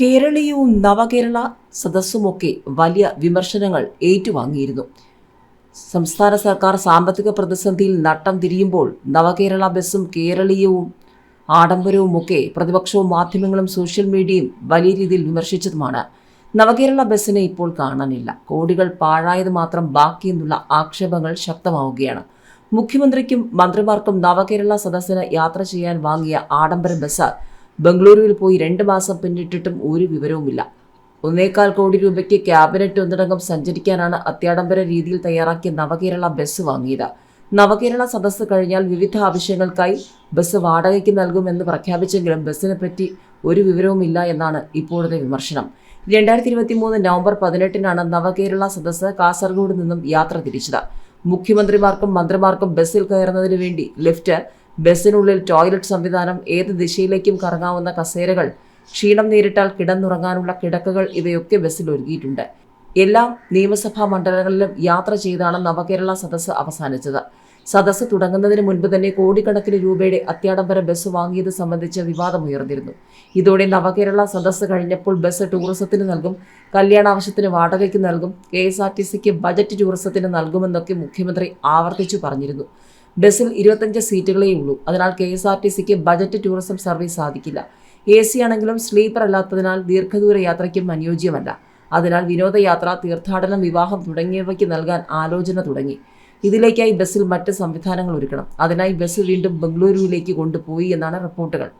കേരളീയവും നവകേരള സദസ്സുമൊക്കെ വലിയ വിമർശനങ്ങൾ ഏറ്റുവാങ്ങിയിരുന്നു. സംസ്ഥാന സർക്കാർ സാമ്പത്തിക പ്രതിസന്ധിയിൽ നട്ടം തിരിയുമ്പോൾ നവകേരള ബസ്സും കേരളീയവും ആഡംബരവുമൊക്കെ പ്രതിപക്ഷവും മാധ്യമങ്ങളും സോഷ്യൽ മീഡിയയും വലിയ രീതിയിൽ വിമർശിച്ചതുമാണ്. നവകേരള ബസ്സിനെ ഇപ്പോൾ കാണാനില്ല. കോടികൾ പാഴായത് മാത്രം ബാക്കിയെന്നുള്ള ആക്ഷേപങ്ങൾ ശക്തമാവുകയാണ്. മുഖ്യമന്ത്രിക്കും മന്ത്രിമാർക്കും നവകേരള സദസ്സിന് യാത്ര ചെയ്യാൻ വാങ്ങിയ ആഡംബര ബസ് ബംഗളൂരുവിൽ പോയി രണ്ട് മാസം പിന്നിട്ടിട്ടും ഒരു വിവരവുമില്ല. ഒന്നേകാൽ കോടി രൂപയ്ക്ക് ക്യാബിനറ്റ് ഒന്നടങ്കം സഞ്ചരിക്കാനാണ് അത്യാഡംബര രീതിയിൽ തയ്യാറാക്കിയ നവകേരള ബസ് വാങ്ങിയത്. നവകേരള സദസ്സ് കഴിഞ്ഞാൽ വിവിധ ആവശ്യങ്ങൾക്കായി ബസ് വാടകയ്ക്ക് നൽകുമെന്ന് പ്രഖ്യാപിച്ചെങ്കിലും ബസ്സിനെ പറ്റി ഒരു വിവരവുമില്ല എന്നാണ് ഇപ്പോഴത്തെ വിമർശനം. രണ്ടായിരത്തി ഇരുപത്തി മൂന്ന് നവംബർ പതിനെട്ടിനാണ് നവകേരള സദസ്സ് കാസർഗോഡ് നിന്നും യാത്ര തിരിച്ചത്. മുഖ്യമന്ത്രിമാർക്കും മന്ത്രിമാർക്കും ബസ്സിൽ കയറുന്നതിന് വേണ്ടി ലിഫ്റ്റ് ബസ്സിനുള്ളിൽ ടോയ്ലറ്റ് സംവിധാനം ഏത് ദിശയിലേക്കും കറങ്ങാവുന്ന കസേരകൾ ക്ഷീണം നേരിട്ടാൽ കിടന്നുറങ്ങാനുള്ള കിടക്കകൾ ഇവയൊക്കെ ബസ്സിൽ ഒരുക്കിയിട്ടുണ്ട്. എല്ലാ നിയമസഭാ മണ്ഡലങ്ങളിലും യാത്ര ചെയ്താണ് നവകേരള സദസ്സ് അവസാനിച്ചത്. സദസ്സ് തുടങ്ങുന്നതിന് മുൻപ് തന്നെ കോടിക്കണക്കിന് രൂപയുടെ അത്യാഡംബര ബസ് വാങ്ങിയത് സംബന്ധിച്ച് വിവാദമുയർന്നിരുന്നു ഇതോടെ നവകേരള സദസ്സ് കഴിഞ്ഞപ്പോൾ ബസ് ടൂറിസത്തിന് നൽകും കല്യാണാവശ്യത്തിന് വാടകയ്ക്ക് നൽകും കെ എസ് ആർ ടി സിക്ക് ബജറ്റ് ടൂറിസത്തിന് നൽകുമെന്നൊക്കെ മുഖ്യമന്ത്രി ആവർത്തിച്ചു പറഞ്ഞിരുന്നു. ബസ്സിൽ ഇരുപത്തഞ്ച് സീറ്റുകളേ ഉള്ളൂ. അതിനാൽ കെ എസ് ആർ ടി സിക്ക് ബജറ്റ് ടൂറിസം സർവീസ് സാധിക്കില്ല. എ സി ആണെങ്കിലും സ്ലീപ്പർ അല്ലാത്തതിനാൽ ദീർഘദൂര യാത്രയ്ക്കും അനുയോജ്യമല്ല. അതിനാൽ വിനോദയാത്ര തീർത്ഥാടനം വിവാഹം തുടങ്ങിയവയ്ക്ക് നൽകാൻ ആലോചന തുടങ്ങി. ഇതിലേക്കായി ബസ്സിൽ മറ്റ് സംവിധാനങ്ങൾ ഒരുക്കണം. അതിനായി ബസ് വീണ്ടും ബംഗളൂരുവിലേക്ക് കൊണ്ടുപോയി എന്നാണ് റിപ്പോർട്ടുകൾ.